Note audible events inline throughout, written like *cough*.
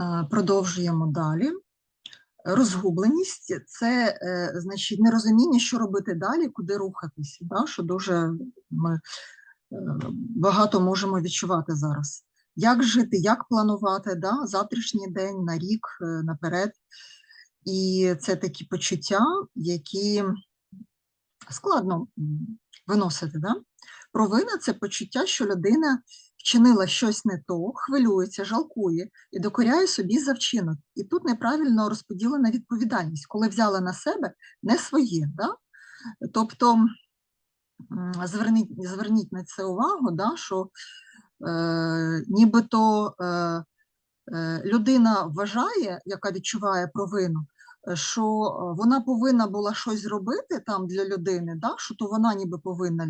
Е, Продовжуємо далі. Розгубленість це е, значить нерозуміння, що робити далі, куди рухатися, да? що дуже ми е, багато можемо відчувати зараз. Як жити, як планувати да? завтрашній день, на рік, наперед. І це такі почуття, які складно виносити. Да? Провина це почуття, що людина вчинила щось не то, хвилюється, жалкує і докоряє собі за вчинок. І тут неправильно розподілена відповідальність, коли взяла на себе не своє. Да? Тобто зверніть, зверніть на це увагу, да, що е, нібито е, е, людина вважає, яка відчуває провину, що вона повинна була щось зробити там для людини, да, що то вона ніби повинна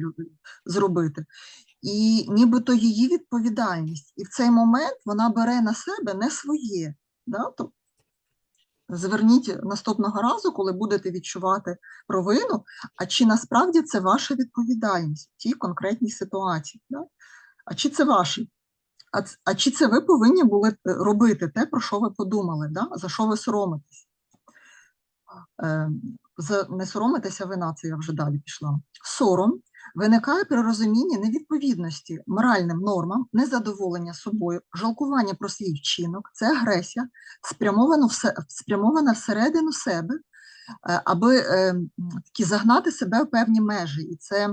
зробити. І нібито її відповідальність. І в цей момент вона бере на себе не своє. Да? То зверніть наступного разу, коли будете відчувати провину, а чи насправді це ваша відповідальність в тій конкретній ситуації. Да? А чи це ваше? А, а чи це ви повинні були е, робити те, про що ви подумали, да? за що ви соромитесь? Е, за не соромитися вина, це я вже далі пішла. Сором виникає при розумінні невідповідності моральним нормам, незадоволення собою, жалкування про свій вчинок, це агресія, спрямована, все, спрямована всередину себе, е, аби е, м, таки загнати себе в певні межі. І це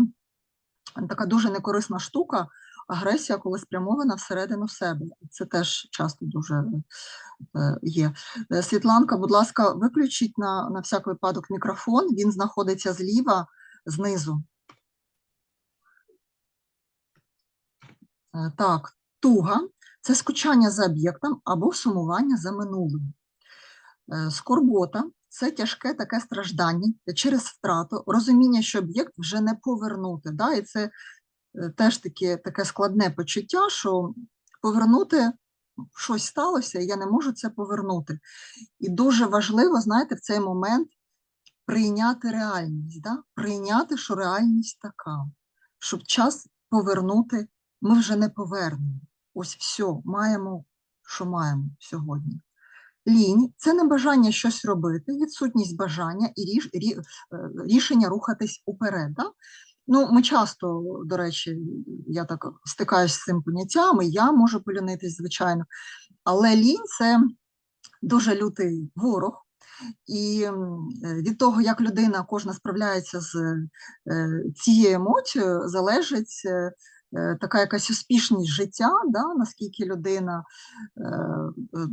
така дуже некорисна штука. Агресія, коли спрямована всередину себе. Це теж часто дуже е, є. Е, Світланка, будь ласка, виключіть на, на всяк випадок мікрофон, він знаходиться зліва, знизу. Е, Так, туга це скучання за об'єктом або сумування за минулим. Е, Скорбота це тяжке таке страждання через втрату, розуміння, що об'єкт вже не повернути. Да? І це е, теж таке, таке складне почуття, що повернути щось сталося, і я не можу це повернути. І дуже важливо, знаєте, в цей момент прийняти реальність, да? прийняти, що реальність така, щоб час повернути ми вже не повернемо. Ось все, маємо, що маємо сьогодні. Лінь це не бажання щось робити, відсутність бажання і ріш, рі, е, рішення рухатись уперед. Да? Ну, ми часто, до речі, я так стикаюся з цим поняттям, і я можу полюнитись, звичайно. Але лінь це дуже лютий ворог. І від того, як людина кожна справляється з е, цією емоцією, залежить е, така якась успішність життя, да, наскільки людина е, е,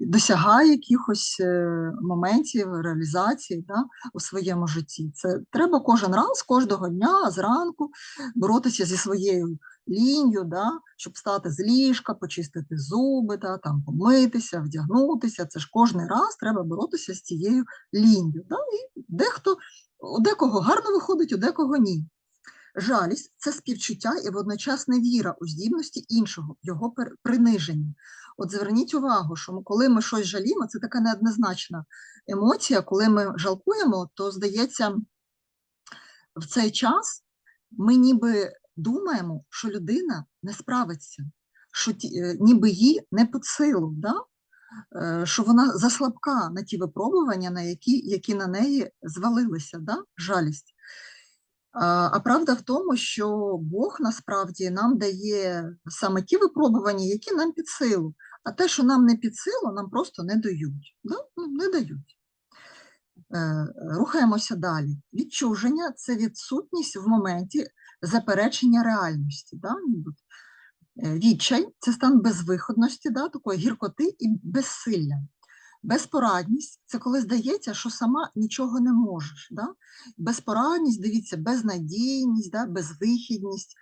досягає якихось е, моментів реалізації да, у своєму житті. Це треба кожен раз, кожного дня, зранку боротися зі своєю лінію, да, щоб встати з ліжка, почистити зуби, да, там, помитися, вдягнутися. Це ж кожен раз треба боротися з цією лінію. Да, і дехто, у декого гарно виходить, у декого ні. Жалість це співчуття і водночас невіра у здібності іншого, його приниження. От зверніть увагу, що коли ми щось жаліємо, це така неоднозначна емоція. Коли ми жалкуємо, то здається, в цей час ми ніби думаємо, що людина не справиться, що ті, е, ніби їй не під силу, да? Е, що вона заслабка на ті випробування, на які, які на неї звалилися, да? жалість. А, правда в тому, що Бог насправді нам дає саме ті випробування, які нам під силу. А те, що нам не під силу, нам просто не дають. Да? Ну, не дають. Е, Рухаємося далі. Відчуження це відсутність в моменті заперечення реальності. Да? Е, Відчай це стан безвиходності, да? такої гіркоти і безсилля. Безпорадність це коли здається, що сама нічого не можеш. Да? Безпорадність, дивіться, безнадійність, да? безвихідність,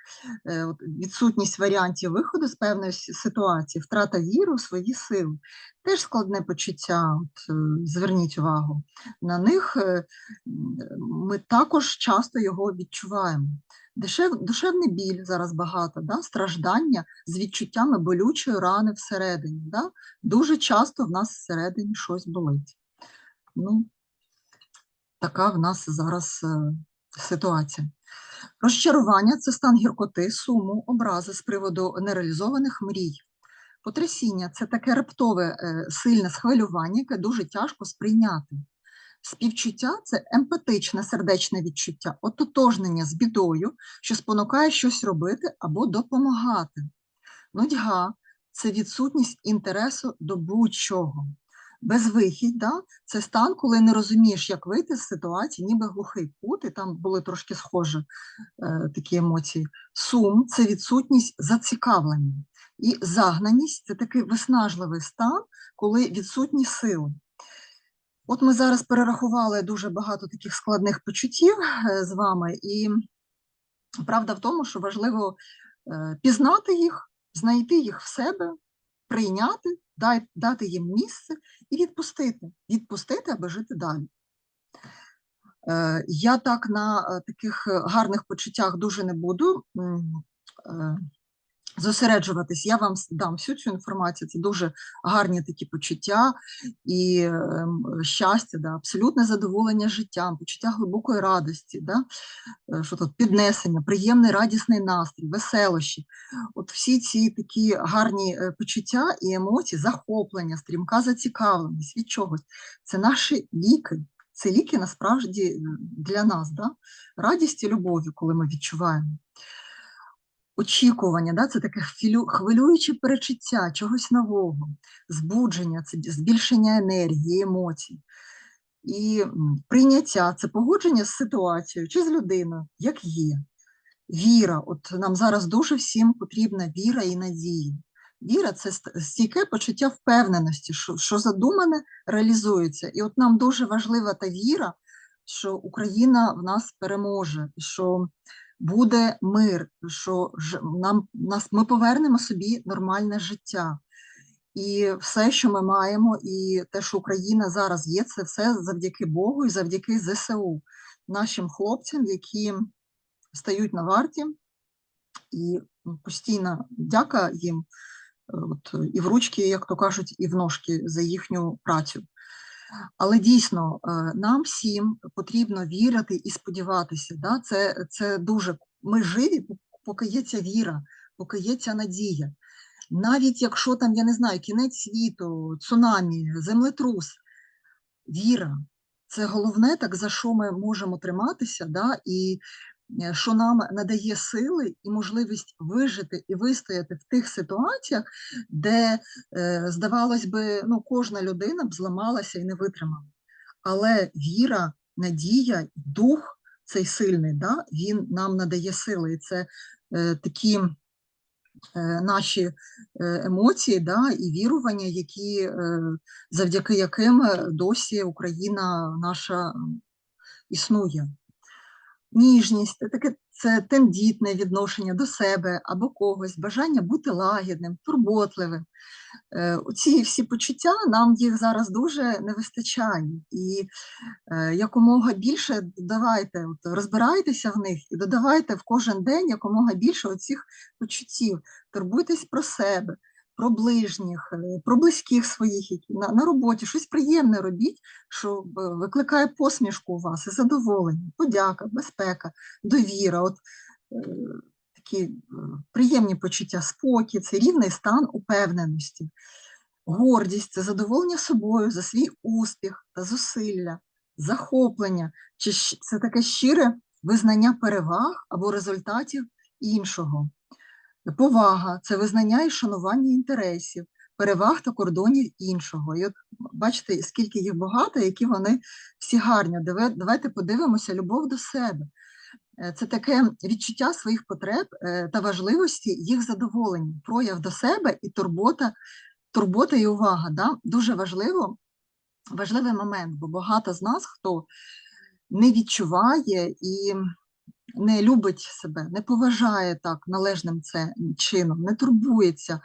е, відсутність варіантів виходу з певної ситуації, втрата віри у свої сили. Теж складне почуття, от, е, зверніть увагу. На них е, ми також часто його відчуваємо. Душевний біль зараз багато, да? страждання з відчуттями болючої рани всередині. Да? Дуже часто в нас всередині щось болить. Ну, така в нас зараз е, ситуація. Розчарування це стан гіркоти, суму, образи з приводу нереалізованих мрій. Потрясіння це таке раптове е, сильне схвилювання, яке дуже тяжко сприйняти. Співчуття це емпатичне сердечне відчуття, ототожнення з бідою, що спонукає щось робити або допомагати. Нудьга це відсутність інтересу до будь-чого. Безвихідь да? це стан, коли не розумієш, як вийти з ситуації, ніби глухий кут, і там були трошки схожі е, такі емоції. Сум це відсутність зацікавлення. І загнаність це такий виснажливий стан, коли відсутні сили. От ми зараз перерахували дуже багато таких складних почуттів е, з вами, і правда в тому, що важливо е, пізнати їх, знайти їх в себе, прийняти, дати їм місце і відпустити. Відпустити, аби жити далі. Е, Я так на таких гарних почуттях дуже не буду зосереджуватись. Я вам дам всю цю інформацію. Це дуже гарні такі почуття і ем, щастя, да, абсолютне задоволення життям, почуття глибокої радості, да, е, що тут піднесення, приємний радісний настрій, веселощі. От всі ці такі гарні е, почуття і емоції, захоплення, стрімка зацікавленість від чогось. Це наші ліки. Це ліки насправді е, для нас, да? радість і любові, коли ми відчуваємо. Очікування, да? це таке хвилююче перечуття чогось нового, збудження, це збільшення енергії, емоцій. І прийняття це погодження з ситуацією чи з людиною, як є. Віра, от нам зараз дуже всім потрібна віра і надія. Віра це стійке почуття впевненості, що, що задумане реалізується. І от нам дуже важлива та віра, що Україна в нас переможе, що буде мир, що нам, нас, ми повернемо собі нормальне життя. І все, що ми маємо, і те, що Україна зараз є, це все завдяки Богу і завдяки ЗСУ, нашим хлопцям, які стають на варті, і постійна дяка їм, от, і в ручки, як то кажуть, і в ножки за їхню працю. Але дійсно е, нам всім потрібно вірити і сподіватися. Да? Це, це дуже ми живі, поки є ця віра, поки є ця надія. Навіть якщо там, я не знаю, кінець світу, цунамі, землетрус, віра це головне, так за що ми можемо триматися, да? і що нам надає сили і можливість вижити і вистояти в тих ситуаціях, де, е, здавалось би, ну, кожна людина б зламалася і не витримала. Але віра, надія, дух цей сильний, да? він нам надає сили. І це е, такі е, наші е, емоції да, і вірування, які, е, завдяки яким е, досі Україна наша існує. Ніжність це таке це тендітне відношення до себе або когось, бажання бути лагідним, турботливим. Е, Оці всі почуття нам їх зараз дуже не вистачає. І е, якомога більше додавайте, розбирайтеся в них і додавайте в кожен день якомога більше оцих почуттів. Турбуйтесь про себе, про ближніх, е, про близьких своїх, які на, на роботі щось приємне робіть, що е, викликає посмішку у вас і задоволення, подяка, безпека, довіра. От, е, такі приємні почуття, спокій, це рівний стан упевненості. Гордість це задоволення собою за свій успіх та зусилля, захоплення, чи це таке щире визнання переваг або результатів іншого. Повага це визнання і шанування інтересів, переваг та кордонів іншого. І от бачите, скільки їх багато, які вони всі гарні. Давайте подивимося любов до себе. Е, Це таке відчуття своїх потреб е, та важливості їх задоволення, прояв до себе і турбота, турбота і увага. Да? Дуже важливо, важливий момент, бо багато з нас, хто не відчуває і не любить себе, не поважає так належним це чином, не турбується,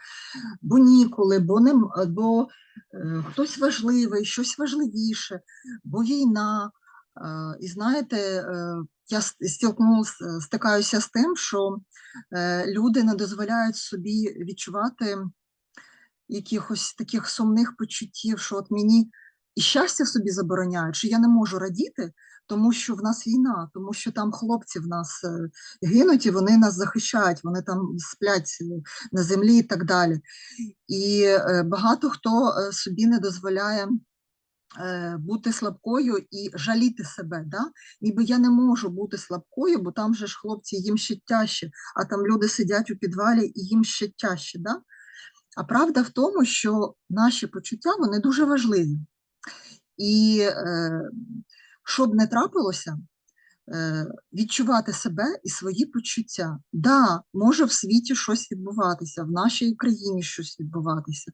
бо ніколи, бо, не, бо е, хтось важливий, щось важливіше, бо війна. Е, І знаєте, е, я стілкнулася, стикаюся з тим, що е, люди не дозволяють собі відчувати якихось таких сумних почуттів, що от мені і щастя собі забороняють, що я не можу радіти, тому що в нас війна, тому що там хлопці в нас е, гинуть і вони нас захищають, вони там сплять е, на землі і так далі. І е, багато хто собі не дозволяє бути слабкою і жаліти себе. Да? Ніби я не можу бути слабкою, бо там же ж хлопці їм ще тяжче, а там люди сидять у підвалі і їм ще тяжче. Да? А правда в тому, що наші почуття вони дуже важливі. І е, що б не трапилося, е, відчувати себе і свої почуття. Да, може в світі щось відбуватися, в нашій країні щось відбуватися,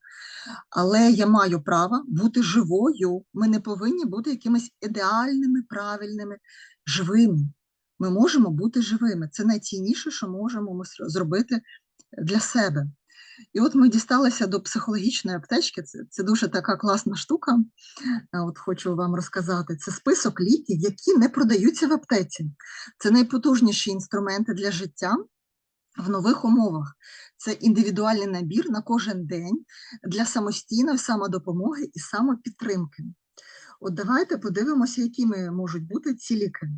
але я маю право бути живою. Ми не повинні бути якимись ідеальними, правильними, живими. Ми можемо бути живими. Це найцінніше, що можемо ми зробити для себе. І от ми дісталися до психологічної аптечки. Це, це дуже така класна штука. От хочу вам розказати. Це список ліків, які не продаються в аптеці. Це найпотужніші інструменти для життя в нових умовах. Це індивідуальний набір на кожен день для самостійної самодопомоги і самопідтримки. От давайте подивимося, якими можуть бути ці ліки.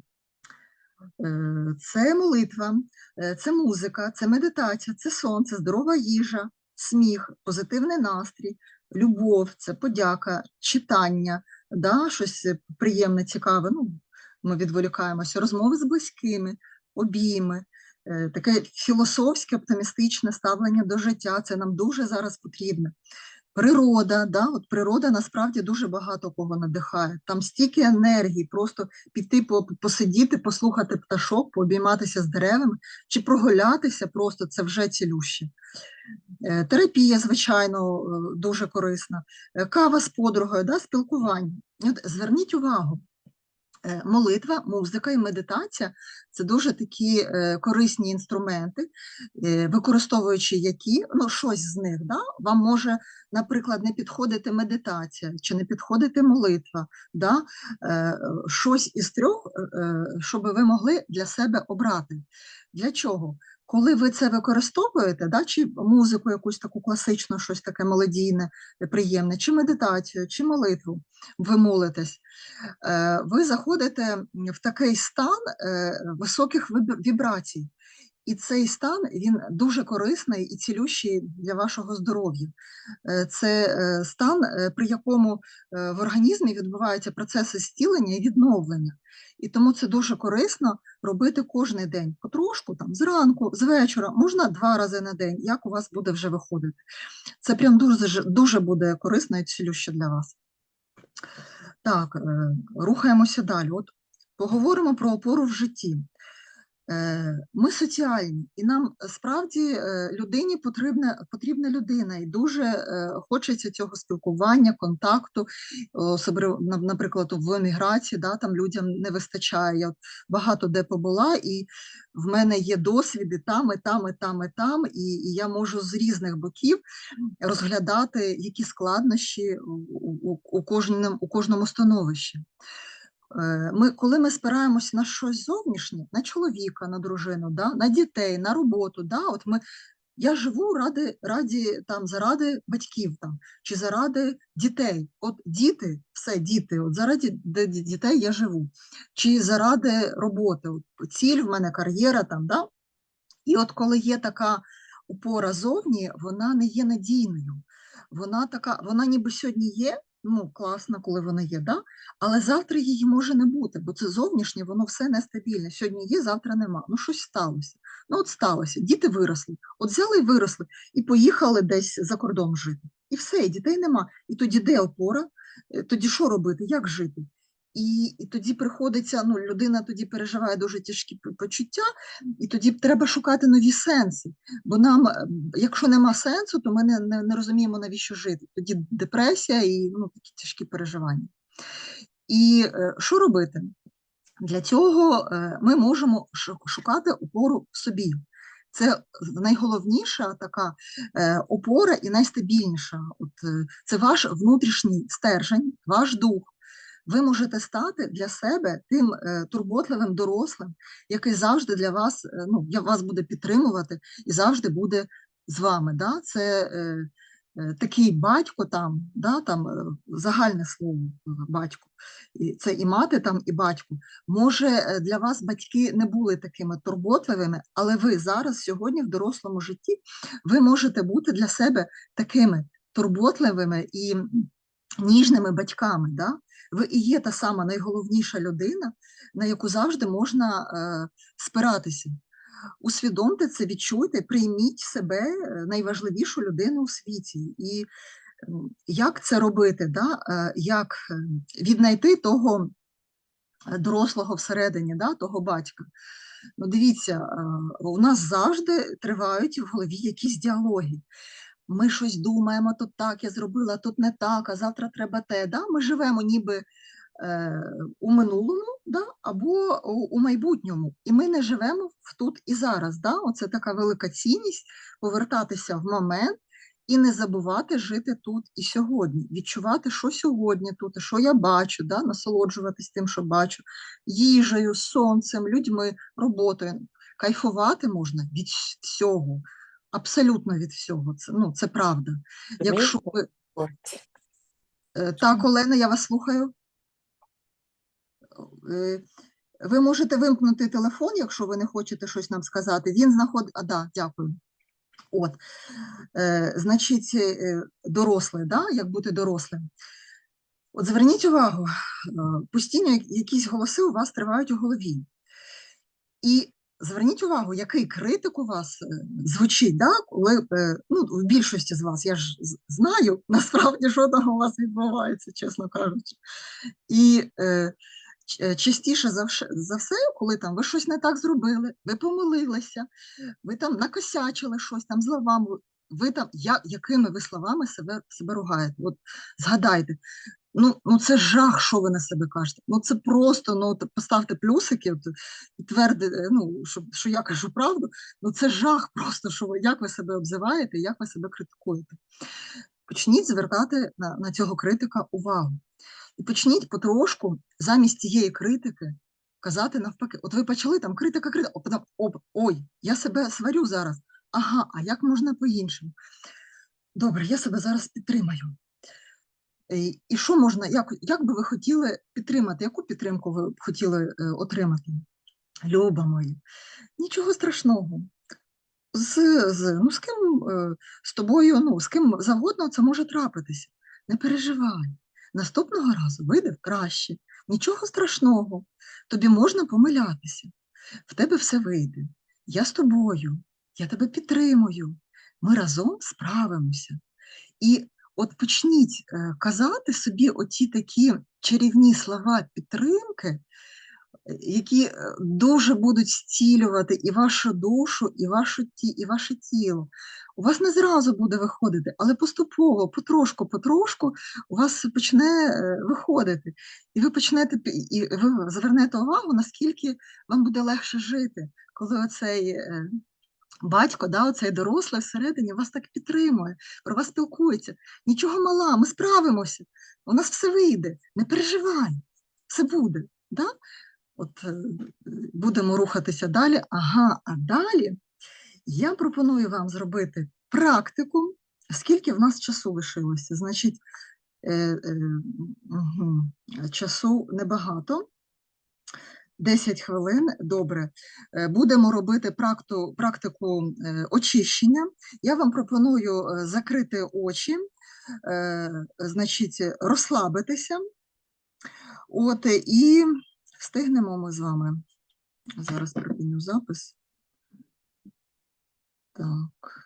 Е, Це молитва, е, це музика, це медитація, це сон, це здорова їжа, сміх, позитивний настрій, любов, це подяка, читання, да, щось приємне, цікаве. Ну, ми відволікаємося, розмови з близькими, обійми, е, таке філософське, оптимістичне ставлення до життя. Це нам дуже зараз потрібно. Природа, да, от природа насправді дуже багато кого надихає. Там стільки енергії, просто піти посидіти, послухати пташок, пообійматися з деревами чи прогулятися просто це вже цілюще. Е, Терапія, звичайно, е, дуже корисна. Е, Кава з подругою, да, спілкування. От зверніть увагу. Е, Молитва, музика і медитація це дуже такі е, корисні інструменти, е, використовуючи які, ну, щось з них, да, вам може, наприклад, не підходити медитація чи не підходити молитва, да, щось із трьох, щоб ви могли для себе обрати. Для чого? Коли ви це використовуєте, да, чи музику якусь таку класичну, щось таке мелодійне, е, приємне, чи медитацію, чи молитву, ви молитесь, е, ви заходите в такий стан е, високих вібрацій. І цей стан він дуже корисний і цілющий для вашого здоров'я. Е, Це е, стан, е, при якому в організмі відбуваються процеси зцілення і відновлення. І тому це дуже корисно робити кожен день, потрошку, там, зранку, з вечора, можна два рази на день, як у вас буде вже виходити. Це прям дуже, дуже буде корисно і цілюще для вас. Так, рухаємося далі. От поговоримо про опору в житті. Е, Ми соціальні, і нам е, справді е, людині потрібна, потрібна людина, і дуже хочеться цього спілкування, контакту, особливо, наприклад, в еміграції, да, там людям не вистачає. Я багато де побула, і в мене є досвіди там, і там, і там, і там, і, і я можу з різних боків розглядати, які складнощі у, у, у, кожному, у кожному становищі. Е, Ми, коли ми спираємось на щось зовнішнє, на чоловіка, на дружину, да, на дітей, на роботу, да, от ми, я живу ради, раді, там, заради батьків там, чи заради дітей. От діти, все, діти, от заради дітей я живу, чи заради роботи, от, ціль в мене кар'єра там, да? І от коли є така опора зовні, вона не є надійною. Вона така, вона ніби сьогодні є, ну класно, коли вона є, да? але завтра її може не бути, бо це зовнішнє, воно все нестабільне. Сьогодні є, завтра нема. Ну, щось сталося. Ну, от сталося. Діти виросли. От взяли і виросли, і поїхали десь за кордон жити. І все, і дітей нема. І тоді де опора? Е, Тоді що робити? Як жити? І, і тоді приходиться, ну, людина тоді переживає дуже тяжкі почуття, і тоді треба шукати нові сенси. Бо нам, е, якщо нема сенсу, то ми не, не, не розуміємо, навіщо жити. Тоді депресія і ну, такі тяжкі переживання. І е, що робити? Для цього е, ми можемо шукати опору в собі. Це найголовніша така е, опора і найстабільніша. От, е, це ваш внутрішній стержень, ваш дух. Ви можете стати для себе тим е, турботливим дорослим, який завжди для вас, е, ну, вас буде підтримувати і завжди буде з вами. Да? Це е, е, такий батько там, да, там загальне слово батько, і це і мати там, і батько. Може, для вас батьки не були такими турботливими, але ви зараз, сьогодні, в дорослому житті, ви можете бути для себе такими турботливими і ніжними батьками. Да? Ви є та сама найголовніша людина, на яку завжди можна е, спиратися. Усвідомте це, відчуйте, прийміть себе е, найважливішу людину у світі. І як це робити? Да? Е, Як е, віднайти того дорослого всередині, да? того батька? Ну, дивіться, у нас завжди тривають в голові якісь діалоги. Ми щось думаємо, тут так я зробила, тут не так, а завтра треба те. Да? Ми живемо ніби е, у минулому да? або у, у майбутньому, і ми не живемо тут і зараз. Да? Оце така велика цінність повертатися в момент і не забувати жити тут і сьогодні, відчувати, що сьогодні тут, що я бачу, да? насолоджуватись тим, що бачу, їжею, сонцем, людьми, роботою. Кайфувати можна від всього, абсолютно від всього. Це, ну, це правда. Якщо ви... Е, Так, Олена, я вас слухаю. Е, Ви можете вимкнути телефон, якщо ви не хочете щось нам сказати. Він знаходить. А, да, дякую. От, е, значить, е, дорослий, да? як бути дорослим. От зверніть увагу, е, постійно якісь голоси у вас тривають у голові. І зверніть увагу, який критик у вас е, звучить, да? коли е, ну, в більшості з вас, я ж знаю, *laughs* насправді, що там у вас відбувається, чесно кажучи. І е, частіше за, все, коли там ви щось не так зробили, ви помилилися, ви там накосячили щось там словами, ви там, я, якими ви словами себе, себе ругаєте? От згадайте, ну, ну це жах, що ви на себе кажете. Ну це просто, ну поставте плюсики, і тверди, е, ну, що, що я кажу правду, ну це жах просто, що ви, як ви себе обзиваєте, як ви себе критикуєте. Почніть звертати на, на цього критика увагу. І почніть потрошку замість цієї критики казати навпаки. От ви почали там критика, критика, оп, оп, ой, я себе сварю зараз. Ага, а як можна по-іншому? Добре, я себе зараз підтримаю. Е, І що можна, як, як би ви хотіли підтримати? Яку підтримку ви б хотіли е, отримати? Люба моя, нічого страшного. З, з, ну, з ким е, з тобою, ну, з ким завгодно це може трапитися. Не переживай. Наступного разу вийде краще. Нічого страшного. Тобі можна помилятися. В тебе все вийде. Я з тобою, я тебе підтримую. Ми разом справимося. І от почніть е, казати собі оті такі чарівні слова підтримки, е, які е, дуже будуть зцілювати і вашу душу, і, вашу ті, і ваше тіло. У вас не зразу буде виходити, але поступово, потрошку, потрошку у вас почне виходити. І ви почнете і ви звернете увагу, наскільки вам буде легше жити, коли оцей. Батько, да, оцей дорослий всередині вас так підтримує, про вас спілкується. Нічого мала, ми справимося. У нас все вийде. Не переживай, все буде. Да? От е, будемо рухатися далі. Ага, а далі я пропоную вам зробити практику, скільки в нас часу лишилося. Значить, е, е, мгм, часу небагато. 10 хвилин, добре. Е, Будемо робити практу, практику е, очищення. Я вам пропоную е, закрити очі, значить, розслабитися. От, і встигнемо ми з вами. Зараз припиню запис. Так.